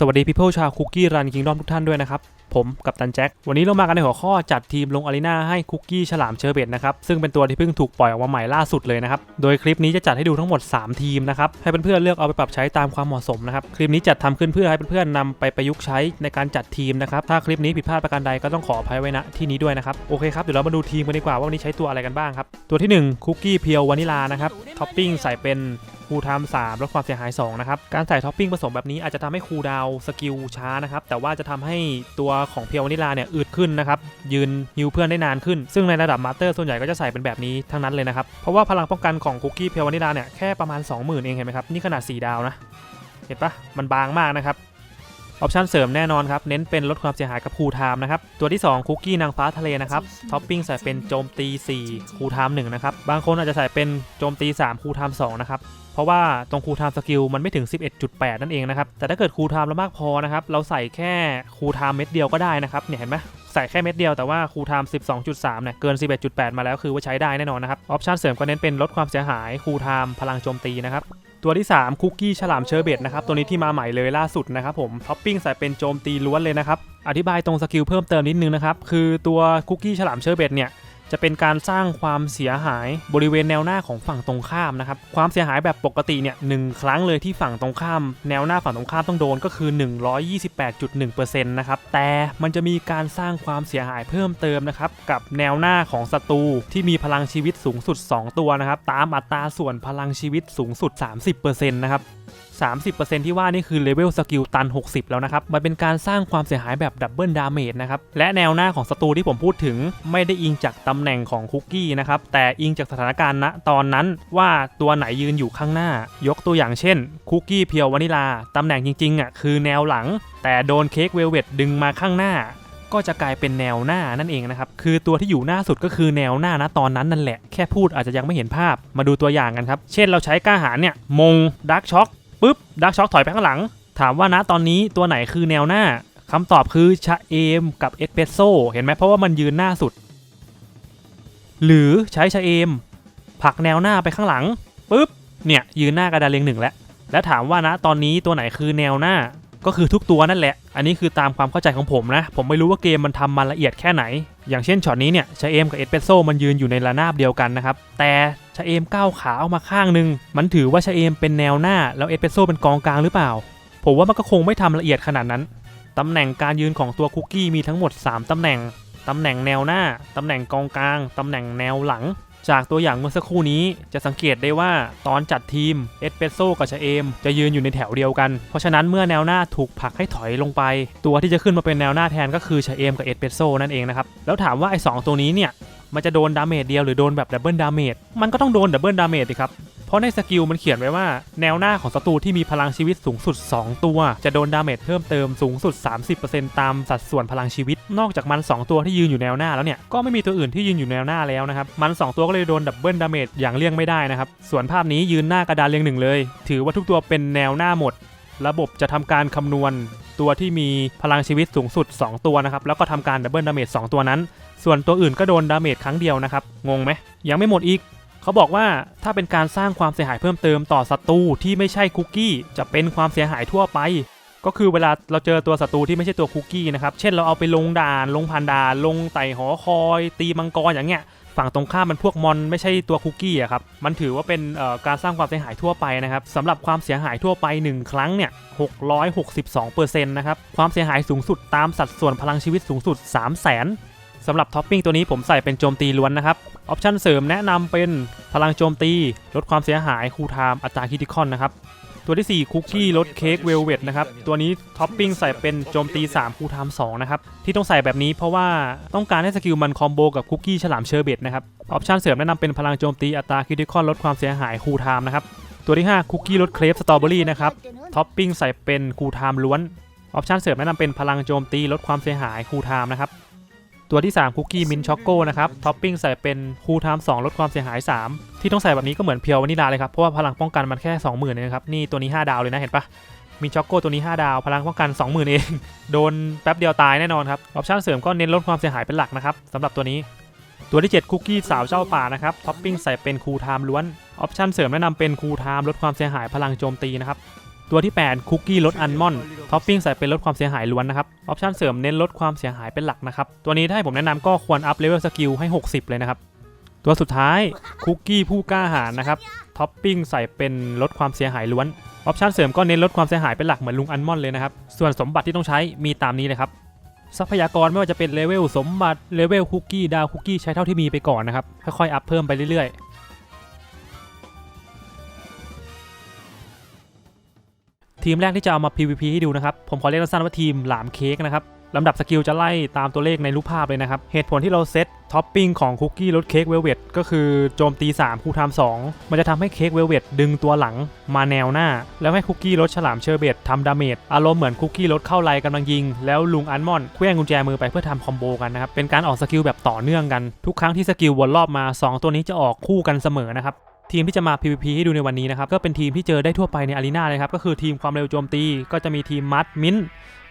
สวัสดีพี่เพิลชาวคุกกี้รันคิงดอมทุกท่านด้วยนะครับ ผมกับตันแจ็ควันนี้เรามากันในหัวข้อจัดทีมลงอารีนาให้คุกกี้ฉลามเชอร์เบตนะครับ ซึ่งเป็นตัวที่เพิ่งถูกปล่อยออกมาใหม่ล่าสุดเลยนะครับ โดยคลิปนี้จะจัดให้ดูทั้งหมด 3 ทีมนะครับ ให้เพื่อนๆเลือกเอาไปปรับใช้ตามความเหมาะสมนะครับ คลิปนี้จัดทำขึ้นเพื่อให้เพื่อนๆนำไปประยุกต์ใช้ในการจัดทีมนะครับถ้าคลิปนี้ผิดพลาดประการใดก็ต้องขออภัยไว้ณที่นี้ด้วยนะครับโอเคครับเดี๋ยวเรามาดูทีมกันดีกว่าว่าวันนี้ใช้ตัวอะไรกันบ้างครับตัวที่1คุกกี้เพียววานิลานะครับท็อปปิ้งใส่เป็น คูลไทม์3ลดความเสียหาย2นะครับ การใส่ท็อปปิ้งผสมแบบนี้อาจจะทำให้คูลดาวสกิลช้านะครับ แต่ว่าจะทำให้ตัวของเพียววานิลาเนี่ยอืดขึ้นนะครับ ยืนฮิวเพื่อนได้นานขึ้น ซึ่งในระดับมาสเตอร์ส่วนใหญ่ก็จะใส่เป็นแบบนี้ทั้งนั้นเลยนะครับ เพราะว่าพลังป้องกันของคุกกี้เพียววานิลาเนี่ยแค่ประมาณ 20,000 เองเห็นไหมครับ นี่ขนาด 4 ดาวนะ เห็นปะมันบางมากนะครับออปชันเสริมแน่นอนครับ เน้นเป็นลดความเสียหายกับคูลไทม์นะครับ ตัวที่ 2 คุกกี้นางฟ้าทะเลนะครับ ท็อปปิ้งใส่เป็นโจมตี 4 คูลไทม์1นะครับ บางคนอาจจะใส่เป็นโจมตี 3 คูลไทม์2นะครับ ราะว่าตรงคูลไทม์สกิลมันไม่ถึง 11.8 นั่นเองนะครับ แต่ถ้าเกิดคูลไทม์เรามากพอนะครับ เราใส่แค่คูลไทม์เม็ดเดียวก็ได้นะครับ เนี่ยเห็นไหมใส่แค่เม็ดเดียวแต่ว่าคูลไทม์12.3 เนี่ยเกิน 11.8 มาแล้วคือว่าใช้ได้แน่นอนนะครับ ออปชันเสริมก็เน้นเป็นลดความเสียหายคูลไทม์พลังโจมตีนะครับตัวที่ 3 คุกกี้ฉลามเชอร์เบตนะครับตัวนี้ที่มาใหม่เลยล่าสุดนะครับผมท็อปปิ้งใส่เป็นโจมตีล้วนเลยนะครับอธิบายตรงสกิลเพิ่มเติมนิดนึงนะครับคือตัวคุกกี้ฉลามเชอร์เบตเนี่ย จะเป็นการสร้างความเสียหายบริเวณแนวหน้าของฝั่งตรงข้ามนะครับ ความเสียหายแบบปกติเนี่ยหนึ่งครั้งเลยที่ฝั่งตรงข้าม แนวหน้าฝั่งตรงข้ามต้องโดนก็คือ 128.1%นะครับ แต่มันจะมีการสร้างความเสียหายเพิ่มเติมนะครับกับแนวหน้าของศัตรูที่มีพลังชีวิตสูงสุด 2 ตัวนะครับตามอัตราส่วนพลังชีวิตสูงสุด 30%นะครับ 30%ที่ว่านี่คือเลเวลสกิลตัน 60 แล้วนะครับ มันเป็นการสร้างความเสียหายแบบดับเบิลดาเมจนะครับ และแนวหน้าของศัตรูที่ผมพูดถึง ไม่ได้อิงจากตำแหน่งของคุกกี้นะครับ แต่อิงจากสถานการณ์ณตอนนั้นว่าตัวไหนยืนอยู่ข้างหน้า ยกตัวอย่างเช่น คุกกี้เพียววานิลา ตำแหน่งจริงๆอะคือแนวหลัง แต่โดนเค้กเวลเวตดึงมาข้างหน้าก็จะกลายเป็นแนวหน้านั่นเองนะครับ คือตัวที่อยู่หน้าสุดก็คือแนวหน้านะตอนนั้นนั่นแหละ แค่พูดอาจจะยังไม่เห็นภาพ มาดูตัวอย่างกันครับ เช่นเราใช้กล้าหาเนี่ย มงดักช็อค ปุ๊บดักช็อคถอยไปข้างหลัง ถามว่านะตอนนี้ตัวไหนคือแนวหน้าคำตอบคือชะเอมกับเอสเปรสโซเห็นไหมเพราะว่ามันยืนหน้าสุด หรือใช้ชะเอมผลักแนวหน้าไปข้างหลังปุ๊บเนี่ยยืนหน้ากระดานเรียงหนึ่งแล้วแล้วถามว่านะตอนนี้ตัวไหนคือแนวหน้าก็คือทุกตัวนั่นแหละ อันนี้คือตามความเข้าใจของผมนะ ผมไม่รู้ว่าเกมมันทำมาละเอียดแค่ไหน อย่างเช่นช็อตนี้เนี่ยชาเอมกับเอสเปซโซมันยืนอยู่ในระนาบเดียวกันนะครับ แต่ชาเอมก้าวขาออกมาข้างหนึ่งมันถือว่าชาเอมเป็นแนวหน้า แล้วเอสเปซโซเป็นกองกลางหรือเปล่า ผมว่ามันก็คงไม่ทำละเอียดขนาดนั้น ตำแหน่งการยืนของตัวคุกกี้มีทั้งหมด 3 ตำแหน่ง ตำแหน่งแนวหน้า ตำแหน่งกองกลาง ตำแหน่งแนวหลัง จากตัวอย่างเมื่อสักครู่นี้จะสังเกตได้ว่าตอนจัดทีมเอสเปซโซกับชาเอม จะยืนอยู่ในแถวเดียวกัน เพราะฉะนั้นเมื่อแนวหน้าถูกผลักให้ถอยลงไป ตัวที่จะขึ้นมาเป็นแนวหน้าแทนก็คือชาเอมกับเอสเปซโซนั่นเองนะครับแล้วถามว่าไอ้สตัวนี้เนี่ยมันจะโดนดาเมจเดียวหรือโดนแบบดับเบิลดาเมจมันก็ต้องโดนดับเบิลดาเมจสิครับ เพราะในสกิลมันเขียนไว้ว่า แนวหน้าของศัตรูที่มีพลังชีวิตสูงสุด 2 ตัว จะโดนดาเมจเพิ่มเติมสูงสุด 30%ตามสัดส่วนพลังชีวิต นอกจากมัน 2 ตัวที่ยืนอยู่แนวหน้าแล้วเนี่ยก็ไม่มีตัวอื่นที่ยืนอยู่แนวหน้าแล้วนะครับมัน 2 ตัวก็เลยโดนดับเบิลดาเมจอย่างเลี่ยงไม่ได้นะครับส่วนภาพนี้ยืนหน้ากระดานเรียงหนึ่งเลย ถือว่าทุกตัวเป็นแนวหน้าหมด ระบบจะทำการคำนวณตัวที่มีพลังชีวิตสูงสุด 2 ตัวนะครับแล้วก็ทำการดับเบิลดาเมจ2ตัวนั้น ส่วนตัวอื่นก็โดนดาเมจครั้งเดียวนะครับงงไหมยังไม่หมดอีก เขาบอกว่าถ้าเป็นการสร้างความเสียหายเพิ่มเติมต่อศัตรูที่ไม่ใช่คุกกี้ จะเป็นความเสียหายทั่วไป ก็คือเวลาเราเจอตัวศัตรูที่ไม่ใช่ตัวคุกกี้นะครับ เช่นเราเอาไปลงด่าน ลงผ่านด่าน ลงไต่หอคอย ตีมังกรอย่างเงี้ย ฝั่งตรงข้ามมันพวกมอนไม่ใช่ตัวคุกกี้อะครับ มันถือว่าเป็นการสร้างความเสียหายทั่วไปนะครับสำหรับความเสียหายทั่วไป 1 ครั้งเนี่ย662%นะครับ ความเสียหายสูงสุดตามสัดส่วนพลังชีวิตสูงสุด 3 0 0 0 0 สำหรับท็อปปิ้งตัวนี้ผมใส่เป็นโจมตีล้วนนะครับ ออปชันเสริมแนะนำเป็นพลังโจมตี ลดความเสียหายคูลไทม์อัตราคิติคอนนะครับ ตัวที่ 4 คุกกี้ลดเค้กเวลเวตนะครับ ตัวนี้ท็อปปิ้งใส่เป็นโจมตี 3 คูลไทม์2นะครับ ที่ต้องใส่แบบนี้เพราะว่าต้องการให้สกิลมันคอมโบกับคุกกี้ฉลามเชอร์เบตนะครับ ออปชันเสริมแนะนำเป็นพลังโจมตีอัตราคิติคอนลดความเสียหายคูลไทม์นะครับ ตัวที่ 5 คุกกี้ลดเครปสตรอเบอรี่นะครับ ท็อปปิ้งใส่เป็นคูลไทม์ล้วน ออปชันเสริมแนะนำเป็นพลังโจมตีลดความเสียหายคูลไทม์นะครับ ตัวที่ 3 คุกกี้มินช็อกโก้นะครับท็อปปิ้งใส่เป็นคูลไทม์2ลดความเสียหาย 3 ที่ต้องใส่แบบนี้ก็เหมือนเพียววานิลาเลยครับ เพราะว่าพลังป้องกันมันแค่ 20,000เองครับ นี่ตัวนี้ 5 ดาวเลยนะเห็นปะมินช็อกโก้ตัวนี้ 5 ดาว พลังป้องกัน 20,000 เอง โดนแป๊บเดียวตายแน่นอนครับออปชั่นเสริมก็เน้นลดความเสียหายเป็นหลักนะครับสำหรับตัวนี้ ตัวที่ 7 คุกกี้สาวเจ้าป่านะครับท็อปปิ้งใส่เป็นคูลไทม์ล้วนออปชั่นเสริมแนะนำเป็นคูลไทม์ลดความเสียหายพลังโจมตีนะครับ ตัวที่ 8 คุกกี้ลดอัลมอนด์ท็อปปิ้งใส่เป็นลดความเสียหายล้วนนะครับ ออปชั่นเสริมเน้นลดความเสียหายเป็นหลักนะครับ ตัวนี้ถ้าให้ผมแนะนำก็ควรอัพเลเวลสกิลให้ 60 เลยนะครับ ตัวสุดท้ายคุกกี้ผู้กล้าหาญนะครับท็อปปิ้งใส่เป็นลดความเสียหายล้วน ออปชั่นเสริมก็เน้นลดความเสียหายเป็นหลักเหมือนลุงอัลมอนด์เลยนะครับ ส่วนสมบัติที่ต้องใช้มีตามนี้เลยครับ ทรัพยากรไม่ว่าจะเป็นเลเวลสมบัติเลเวลคุกกี้ดาวคุกกี้ใช้เท่าที่มีไปก่อนนะครับ ค่อยๆอัพเพิ่มไปเรื่อยๆ ทีมแรกที่จะเอามา PVP ให้ดูนะครับ ผมขอเรียกสั้นๆว่าทีมหลามเค้กนะครับลำดับสกิลจะไล่ตามตัวเลขในรูปภาพเลยนะครับ เหตุผลที่เราเซตท็อปปิ้งของคุกกี้รสเค้กเวลเวตก็คือโจมตี 3 คูณทำ2มันจะทำให้เค้กเวลเวตดึงตัวหลังมาแนวหน้า แล้วให้คุกกี้รสฉลามเชอร์เบตทำดาเมจอารมณ์เหมือนคุกกี้รสเข้าไลกำลังยิง แล้วลุงอันมอนเคลื่องกุญแจมือไปเพื่อทำคอมโบกันนะครับ เป็นการออกสกิลแบบต่อเนื่องกัน ทุกครั้งที่สกิลวนรอบมา 2 ตัวนี้จะออกคู่กันเสมอนะครับ ทีมที่จะมา PVP ให้ดูในวันนี้นะครับ ก็เป็นทีมที่เจอได้ทั่วไปในอารีนาเลยครับ ก็คือทีมความเร็วโจมตี ก็จะมีทีมมัดมิน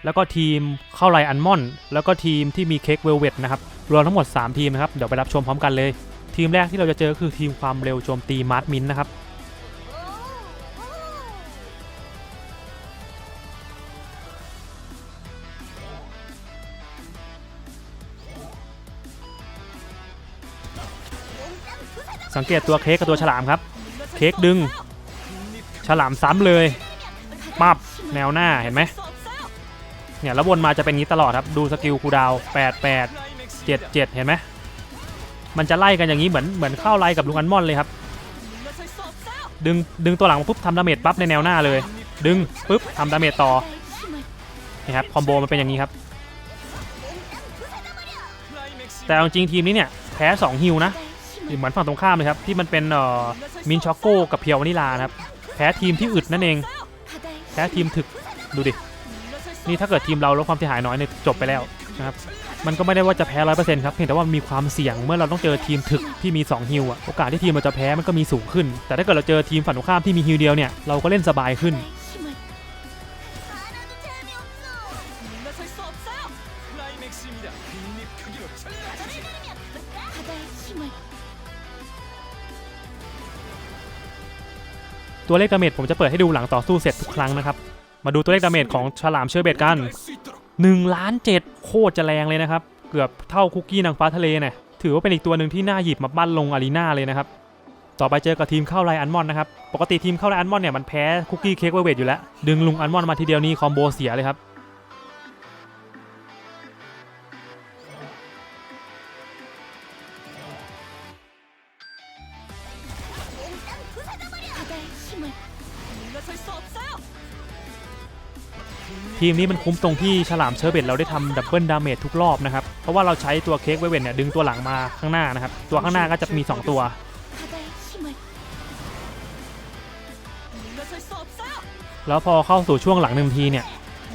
แล้วก็ทีมเข้าไลอันมอน แล้วก็ทีมที่มีเค้กเวลเวตนะครับ รวมทั้งหมด 3 ทีมนะครับ เดี๋ยวไปรับชมพร้อมกันเลย ทีมแรกที่เราจะเจอคือทีมความเร็วโจมตีมาร์ทมินนะครับ สังเกตตัวเค้กกับตัวฉลามครับ เค้กดึง ฉลามซ้ำเลยปับแนวหน้าเห็นไหมเนี่ยแล้ววนมาจะเป็นอย่างนี้ตลอดครับ ดูสกิลคูดาว8 8 7 7 เห็นไหมมันจะไล่กันอย่างนี้เหมือนเหมือนเข้าไล่กับลุงอันมอนเลยครับดึงดึงตัวหลังปุ๊บทำดาเมจปั๊บในแนวหน้าเลย ดึงปุ๊บทำดาเมจต่อนี่ครับคอมโบมันเป็นอย่างนี้ครับ แต่เอาจริงทีมนี้เนี่ยแพ้2ฮิวนะ เหมือนฝั่งตรงข้ามเลยครับ ที่มันเป็นเอ่อมินช็อกโก้กับเพียววานิลานะครับ แพ้ทีมที่อึดนั่นเอง แพ้ทีมถึกดูดิ นี่ถ้าเกิดทีมเราลดความเสียหายน้อยเนี่ยจบไปแล้วนะครับมันก็ไม่ได้ว่าจะแพ้ร้อยเปอร์เซ็นต์ครับเพียงแต่ว่ามีความเสี่ยงเมื่อเราต้องเจอทีมถึกที่มี 2 ฮิวอะโอกาสที่ทีมเราจะแพ้มันก็มีสูงขึ้น แต่ถ้าเกิดเราเจอทีมฝั่งตรงข้ามที่มีฮิวเดียวเนี่ยเราก็เล่นสบายขึ้น ตัวเลขดาเมจผมจะเปิดให้ดูหลังต่อสู้เสร็จทุกครั้งนะครับ มาดูตัวเลขดาเมจของฉลามเชอร์เบตกัน1ล้าน7โคตรจะแรงเลยนะครับ เกือบเท่าคุกกี้นางฟ้าทะเลเนี่ยถือว่าเป็นอีกตัวหนึ่งที่น่าหยิบมาปั้นลงอารีนาเลยนะครับ ต่อไปเจอกับทีมเข้าไลอันมอนนะครับ ปกติทีมเข้าไลอันมอนเนี่ยมันแพ้คุกกี้เค้กเวเวทอยู่แล้ว ดึงลุงอันมอนมาทีเดียวนี่คอมโบเสียเลยครับ ทีมนี้มันคุ้มตรงที่ฉลามเชอร์เบตเราได้ทำดับเบิลดาเมจทุกรอบนะครับ เพราะว่าเราใช้ตัวเค้กเวลเวทเนี่ยดึงตัวหลังมาข้างหน้านะครับ ตัวข้างหน้าก็จะมี 2 ตัวแล้วพอเข้าสู่ช่วงหลังหนึ่งทีเนี่ย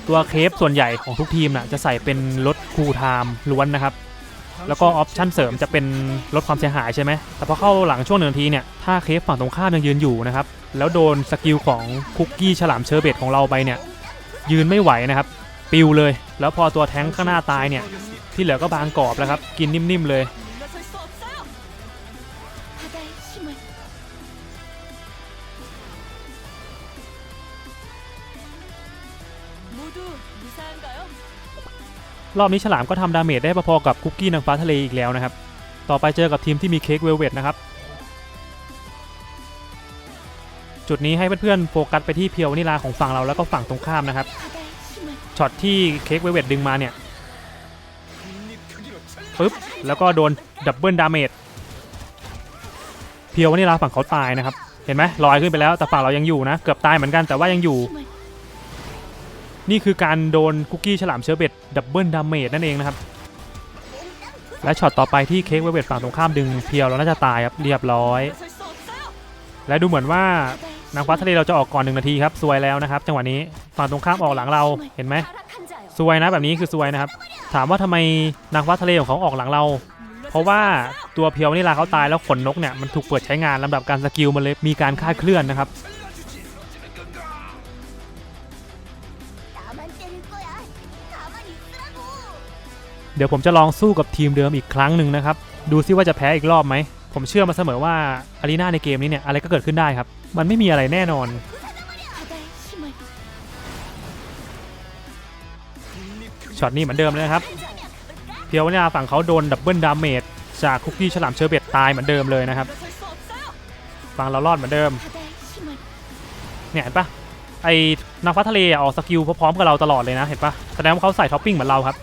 ตัวเคฟส่วนใหญ่ของทุกทีมน่ะจะใส่เป็นลดคูลไทม์ล้วนนะครับ แล้วก็ออปชั่นเสริมจะเป็นลดความเสียหายใช่ไหม แต่พอเข้าหลังช่วงหนึ่งนาทีเนี่ย ถ้าเคฟฝั่งตรงข้ามยังยืนอยู่นะครับ แล้วโดนสกิลของคุกกี้ฉลามเชอร์เบตของเราไปเนี่ย ยืนไม่ไหวนะครับ ปิวเลย แล้วพอตัวแท้งข้างหน้าตายเนี่ย ที่เหลือก็บางกรอบแล้วครับ กินนิ่มๆเลย รอบนี้ฉลามก็ทำดาเมจได้พอๆกับคุกกี้นางฟ้าทะเลอีกแล้วนะครับ ต่อไปเจอกับทีมที่มีเค้กเวลเวตนะครับ จุดนี้ให้เพื่อนๆโฟกัสไปที่เพียววานิลาของฝั่งเราแล้วก็ฝั่งตรงข้ามนะครับ ช็อตที่เค้กเวลเวตดึงมาเนี่ยปึ๊บ แล้วก็โดนดับเบิลดาเมจ เพียววานิลาฝั่งเขาตายนะครับ เห็นไหมลอยขึ้นไปแล้วแต่ฝั่งเรายังอยู่นะ เกือบตายเหมือนกันแต่ว่ายังอยู่ นี่คือการโดนคุกกี้ฉลามเชอร์เบตดับเบิลดาเมจนั่นเองนะครับ และช็อตต่อไปที่เค้กเวลเวตฝั่งตรงข้ามดึงเพียวเราน่าจะตายครับเรียบร้อย และดูเหมือนว่านางฟ้าทะเลเราจะออกก่อนหนึ่งนาทีครับซวยแล้วนะครับ จังหวะนี้ฝั่งตรงข้ามออกหลังเราเห็นไหมซวยนะแบบนี้คือซวยนะครับ ถามว่าทำไมนางฟ้าทะเลของเขาออกหลังเรา เพราะว่าตัวเพียวนี่ลาเขาตายแล้วขนนกเนี่ยมันถูกเปิดใช้งานลำดับการสกิลมันเลยมีการคาดเคลื่อนนะครับ ดี๋ยวผมจะลองสู้กับทีมเดิมอีกครั้งหนึ่งนะครับ ดูซิว่าจะแพ้อีกรอบไหม ผมเชื่อมาเสมอว่าอารีนาในเกมนี้เนี่ยอะไรก็เกิดขึ้นได้ครับ มันไม่มีอะไรแน่นอน ช็อตนี้เหมือนเดิมเลยครับ เพียวเนี่ยฝั่งเขาโดนดับเบิลดาเมจจากคุกกี้ฉลามเชอร์เบตตายเหมือนเดิมเลยนะครับ ฝั่งเรารอดเหมือนเดิม เนี่ยเห็นปะไอ้นางฟ้าทะเลออกสกิลพร้อมกับเราตลอดเลยนะเห็นปะแสดงว่าเขาใส่ท็อปปิ้งเหมือนเราครับ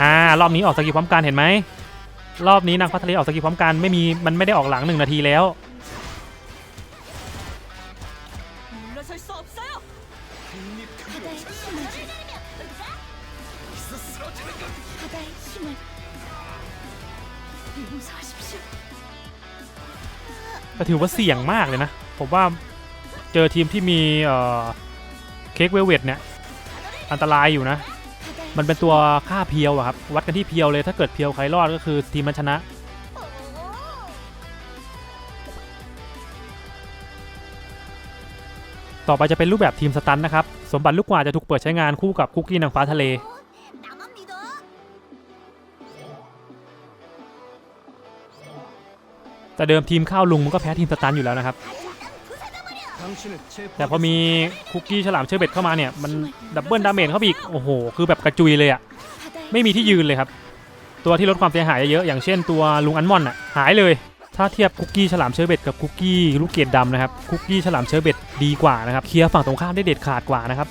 อ่ารอบนี้ออกสกิลพร้อมกันเห็นไหมรอบนี้นางฟ้าทะเลออกสกิลพร้อมกันไม่มีมันไม่ได้ออกหลังหนึ่งนาทีแล้วก็ถือว่าเสี่ยงมากเลยนะ ผมว่าเจอทีมที่มีเเค้กเวลเวตเนี่ย อันตรายอยู่นะ มันเป็นตัวค่าเพียวอะครับ วัดกันที่เพียวเลยถ้าเกิดเพียวใครรอดก็คือทีมมันชนะ ต่อไปจะเป็นรูปแบบทีมสตันนะครับ สมบัติลูกกว่าจะถูกเปิดใช้งานคู่กับคุกกี้นางฟ้าทะเล แต่เดิมทีมข้าวลุงมันก็แพ้ทีมสตันอยู่แล้วนะครับ แต่พอมีคุกกี้ฉลามเชอร์เบตเข้ามาเนี่ย มันดับเบิลดาเมจเข้าไปอีก โอ้โห คือแบบกระจุยเลยอะไม่มีที่ยืนเลยครับ ตัวที่ลดความเสียหายเยอะๆอย่างเช่นตัวลุงอันมอนอะหายเลย ถ้าเทียบคุกกี้ฉลามเชอร์เบตกับคุกกี้ลูกเกดดำนะครับคุกกี้ฉลามเชอร์เบตดีกว่านะครับเคลียร์ฝั่งตรงข้ามได้เด็ดขาดกว่านะครับ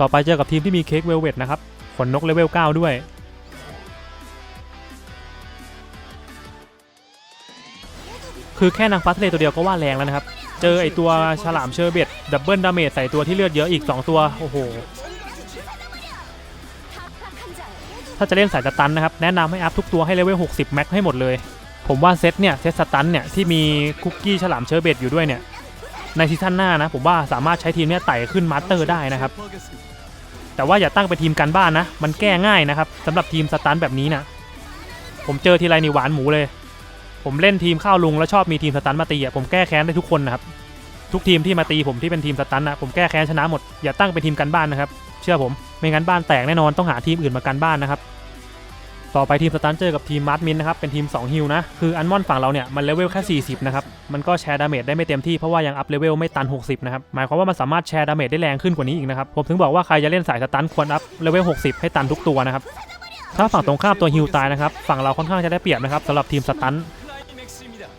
ต่อไปเจอกับทีมที่มีเค้กเวลเวตนะครับ ขนนกเลเวล 9 ด้วย คือแค่นางฟ้าทะเลตัวเดียวก็ว่าแรงแล้วนะครับ เจอไอตัวฉลามเชอร์เบตดับเบิลดาเมจใส่ตัวที่เลือดเยอะอีก 2 ตัว โอ้โห ถ้าจะเล่นสายสตันนะครับ แนะนำให้อัพทุกตัวให้เลเวล 60 แม็กให้หมดเลย ผมว่าเซตเนี่ย เซตสตันเนี่ย ที่มีคุกกี้ฉลามเชอร์เบตอยู่ด้วยเนี่ยในซีซั่นหน้านะ ผมว่าสามารถใช้ทีมเนี้ไต่ขึ้นมาสเตอร์ได้นะครับ แต่ว่าอย่าตั้งเป็นทีมการบ้านนะ มันแก้ง่ายนะครับสำหรับทีมสตันแบบนี้นะผมเจอทีไรนี่หวานหมูเลย ผมเล่นทีมข้าวลุงแล้วชอบมีทีมสตันมาตีอะผมแก้แค้นได้ทุกคนนะครับทุกทีมที่มาตีผมที่เป็นทีมสตันนะผมแก้แค้นชนะหมดอย่าตั้งเป็นทีมการบ้านนะครับ เชื่อผมไม่งั้นบ้านแตกแน่นอนต้องหาทีมอื่นมากันบ้านนะครับ ต่อไปทีมสตันเจอกับทีมมาร์ทมินนะครับเป็นทีม2ฮิลนะคืออันมอนฝั่งเราเนี่ยมันเลเวลแค่ 40 นะครับ มันก็แชร์ดาเมจได้ไม่เต็มที่เพราะว่ายังอัพเลเวลไม่ตัน 60 นะครับ หมายความว่ามันสามารถแชร์ดาเมจได้แรงขึ้นกว่านี้อีกนะครับ ผมถึงบอกว่าใครจะเล่นสายสตันควรอัพเลเวล 60 ให้ตันทุกตัวนะครับ ถ้าฝั่งตรงข้ามตัวฮิลตายนะครับฝั่งเราค่อนข้างจะได้เปรียบนะครับสำหรับทีมสตัน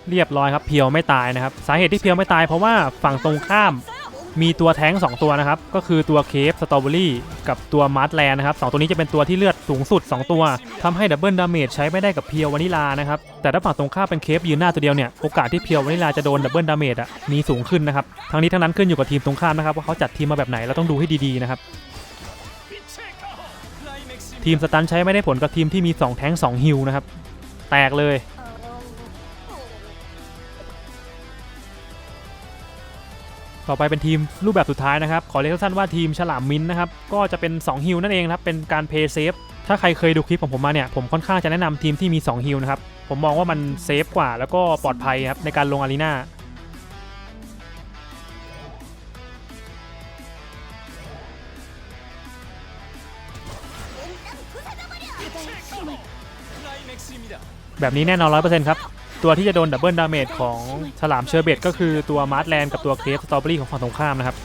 เรียบร้อยครับเพียวไม่ตายนะครับสาเหตุที่เพียวไม่ตายเพราะว่าฝั่งตรงข้าม มีตัวแท้ง 2 ตัวนะครับ ก็คือตัวเคฟสตรอเบอรี่กับตัวมาร์ทแลนนะครับสองตัวนี้จะเป็นตัวที่เลือดสูงสุด 2 ตัวทำให้ดับเบิลดาเมจใช้ไม่ได้กับเพียววานิลานะครับ แต่ถ้าฝั่งตรงข้ามเป็นเคฟยืนหน้าตัวเดียวเนี่ย โอกาสที่เพียววานิลาจะโดนดับเบิลดาเมจอะมีสูงขึ้นนะครับ ทั้งนี้ทั้งนั้นขึ้นอยู่กับทีมตรงข้ามนะครับว่าเขาจัดทีมมาแบบไหนเราต้องดูให้ดีๆนะครับทีมสตันใช้ไม่ได้ผลกับทีมที่มี2แท้ง2ฮิลนะครับแตกเลย ต่อไปเป็นทีมรูปแบบสุดท้ายนะครับ ขอเรียกสั้นๆว่าทีมฉลามมินนะครับ ก็จะเป็น 2 ฮิลนั่นเองครับ เป็นการเพย์เซฟ ถ้าใครเคยดูคลิปของผมมาเนี่ย ผมค่อนข้างจะแนะนำทีมที่มี 2 ฮิลนะครับ ผมมองว่ามันเซฟกว่าแล้วก็ปลอดภัยครับในการลงอารีนาแบบนี้แน่นอน100%ครับ ตัวที่จะโดนดับเบิลดาเมจของฉลามเชอร์เบตก็คือตัวมาร์ทแลนด์กับตัวเคฟสตรอเบอรี่ของฝั่งตรงข้ามนะครับ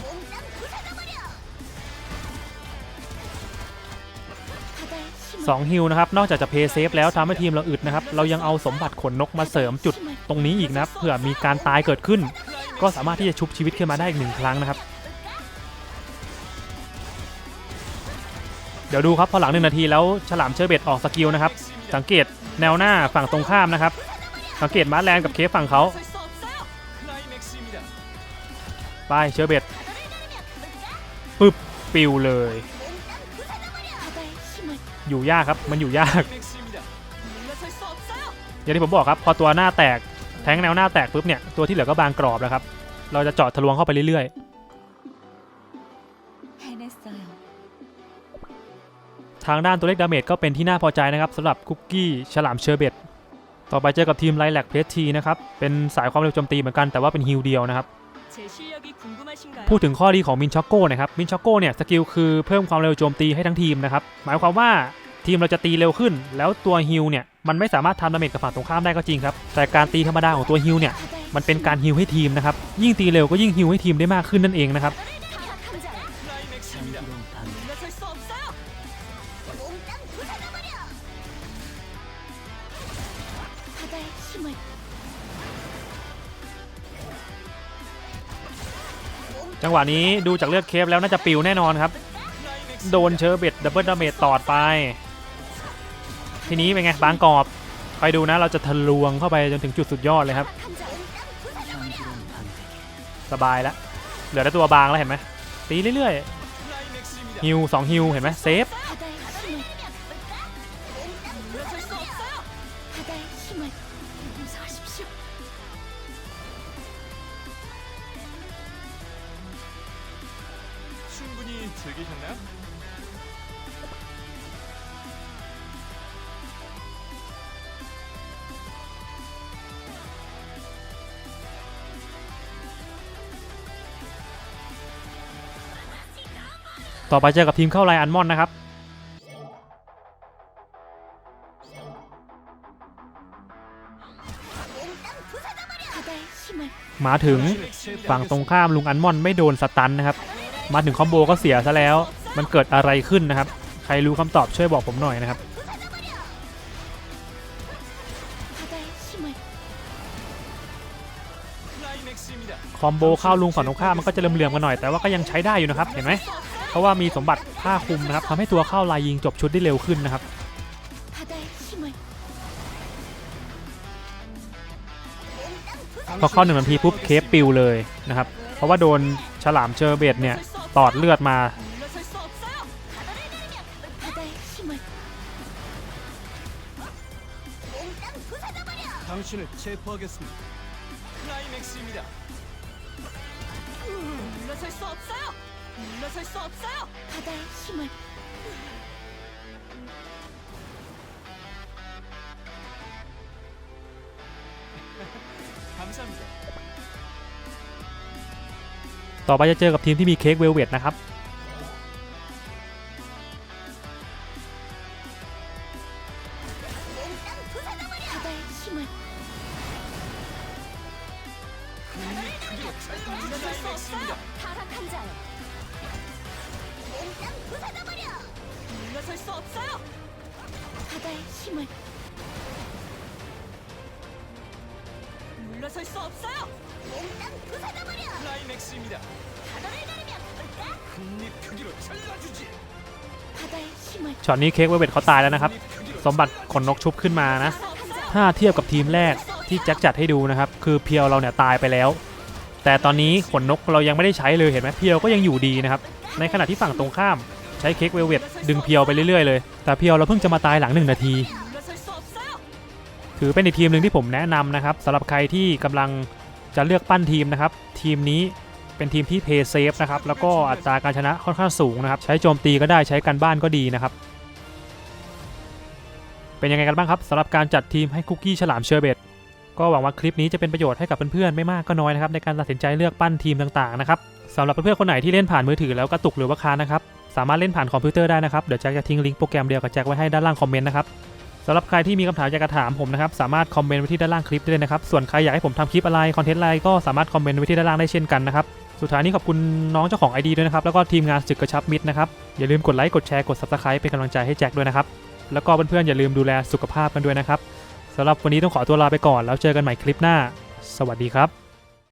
2ฮิลนะครับ นอกจากจะเพย์เซฟแล้วทำให้ทีมเราอึดนะครับ เรายังเอาสมบัติขนนกมาเสริมจุดตรงนี้อีกนะครับ เผื่อมีการตายเกิดขึ้น ก็สามารถที่จะชุบชีวิตขึ้นมาได้อีกหนึ่งครั้งนะครับ เดี๋ยวดูครับพอหลังหนึ่งนาทีแล้วฉลามเชอร์เบตออกสกิลนะครับ สังเกตแนวหน้าฝั่งตรงข้ามนะครับ สังเกตมาร์แลนกับเคฟฝั่งเขาไปเชอร์เบตปึ๊บปิวเลย อยู่ยากครับมันอยู่ยาก อย่างที่ผมบอกครับ พอตัวหน้าแตกแทงแนวหน้าแตกปุ๊บเนี่ยตัวที่เหลือก็บางกรอบแล้วครับ เราจะเจาะทะลวงเข้าไปเรื่อยๆ ทางด้านตัวเลขดาเมจก็เป็นที่น่าพอใจนะครับสำหรับคุกกี้ฉลามเชอร์เบต ต่อไปเจอกับทีมไลแลกเพสทีนะครับ เป็นสายความเร็วโจมตีเหมือนกันแต่ว่าเป็นฮิลเดียวนะครับ พูดถึงข้อดีของมินช็อกโก้นะครับ มินช็อกโก้เนี่ยสกิลคือเพิ่มความเร็วโจมตีให้ทั้งทีมนะครับ หมายความว่าทีมเราจะตีเร็วขึ้น แล้วตัวฮิลเนี่ยมันไม่สามารถทำดาเมจกับฝั่งตรงข้ามได้ก็จริงครับ แต่การตีธรรมดาของตัวฮิลเนี่ยมันเป็นการฮิลให้ทีมนะครับ ยิ่งตีเร็วก็ยิ่งฮิลให้ทีมได้มากขึ้นนั่นเองนะครับ จังหวะนี้ดูจากเลือดเคฟแล้วน่าจะปิวแน่นอนครับ โดนเชอร์เบตดับเบิลดาเมจตอดไป ทีนี้เป็นไงบางกรอบ ไปดูนะเราจะทะลวงเข้าไปจนถึงจุดสุดยอดเลยครับ สบายแล้วเหลือแต่ตัวบางแล้วเห็นไหมตีเรื่อยๆฮิวสองฮิวเห็นไหมเซฟ ต่อไปเจอกับทีมเข้าไลอันมอนนะครับ มาถึงฝั่งตรงข้ามลุงอันมอนไม่โดนสตันนะครับ มาถึงคอมโบก็เสียซะแล้ว มันเกิดอะไรขึ้นนะครับ ใครรู้คำตอบช่วยบอกผมหน่อยนะครับคอมโบเข้าลุงฝั่งตรงข้ามมันก็จะเลื่อมๆกันหน่อยแต่ว่าก็ยังใช้ได้อยู่นะครับเห็นไหม ราะว่ามีสมบัติผ้าคลุมนะครับทำให้ตัวเข้าลายยิงจบชุดได้เร็วขึ้นนะครับ 바다의 힘을 พอเข้าหนึ่งนาทีปุ๊บเคฟปิวเลยนะครับ เพราะว่าโดนฉลามเจอเบดเนี่ยตอดเลือดมา 물러설 수 없어요. 바다의 힘을 당신을 체포하겠습니다. 클라이맥스입니다. 물러설 수 없어요. 물러설 수 없어요. 바다의 힘을 감사합니다. ต่อไปจะเจอกับทีมที่มีเค้กเวลเวตนะครับ ช็อตนี้เค้กเวเบตเขาตายแล้วนะครับ สมบัติขนนกชุบขึ้นมานะ ถ้าเทียบกับทีมแรกที่แจ็คจัดให้ดูนะครับ คือเพียวเราเนี่ยตายไปแล้ว แต่ตอนนี้ขนนกเรายังไม่ได้ใช้เลยเห็นไหมเพียวก็ยังอยู่ดีนะครับ ในขณะที่ฝั่งตรงข้ามใช้เค้กเวเวตดึงเพียวไปเรื่อยๆเลย แต่เพียวเราเพิ่งจะมาตายหลังหนึ่งนาที ถือเป็นอีกทีมหนึ่งที่ผมแนะนำนะครับสำหรับใครที่กำลังจะเลือกปั้นทีมนะครับ ทีมนี้ เป็นทีมที่เพย์เซฟนะครับแล้วก็อัตราการชนะค่อนข้างสูงนะครับ ใช้โจมตีก็ได้ใช้การบ้านก็ดีนะครับ เป็นยังไงกันบ้างครับสำหรับการจัดทีมให้คุกกี้ฉลามเชอร์เบตก็หวังว่าคลิปนี้จะเป็นประโยชน์ให้กับเพื่อนๆ ไม่มากก็น้อยนะครับในการตัดสินใจเลือกปั้นทีมต่างๆนะครับสำหรับเพื่อนๆคนไหนที่เล่นผ่านมือถือแล้วกระตุกหรือว่าค้านะครับสามารถเล่นผ่านคอมพิวเตอร์ได้นะครับเดี๋ยวแจ็คจะทิ้งลิงก์โปรแกรมเดียวกับแจ็คไว้ให้ด้านล่างคอมเมนต์นะครับสำหรับใครที่มีคำถามอยากจะถามผมนะครับสามารถคอมเมนต์ไว้ที่ด้านล่างคลิปได้เลยนะครับส่วนใครอยากให้ผมทำคลิปอะไรคอนเทนต์อะไรก็สามารถคอมเมนต์ไว้ที่ด้านล่างได้เช่นกันนะครับ สุดท้ายนี้ขอบคุณน้องเจ้าของ ID ด้วยนะครับ แล้วก็ทีมงานสึกกระชับมิตรนะครับ อย่าลืมกดไลค์ กดแชร์ กด Subscribe เป็นกำลังใจให้แจ็คด้วยนะครับ แล้วก็เพื่อนๆอย่าลืมดูแลสุขภาพกันด้วยนะครับสำหรับวันนี้ต้องขอตัวลาไปก่อน แล้วเจอกันใหม่คลิปหน้า สวัสดีครับ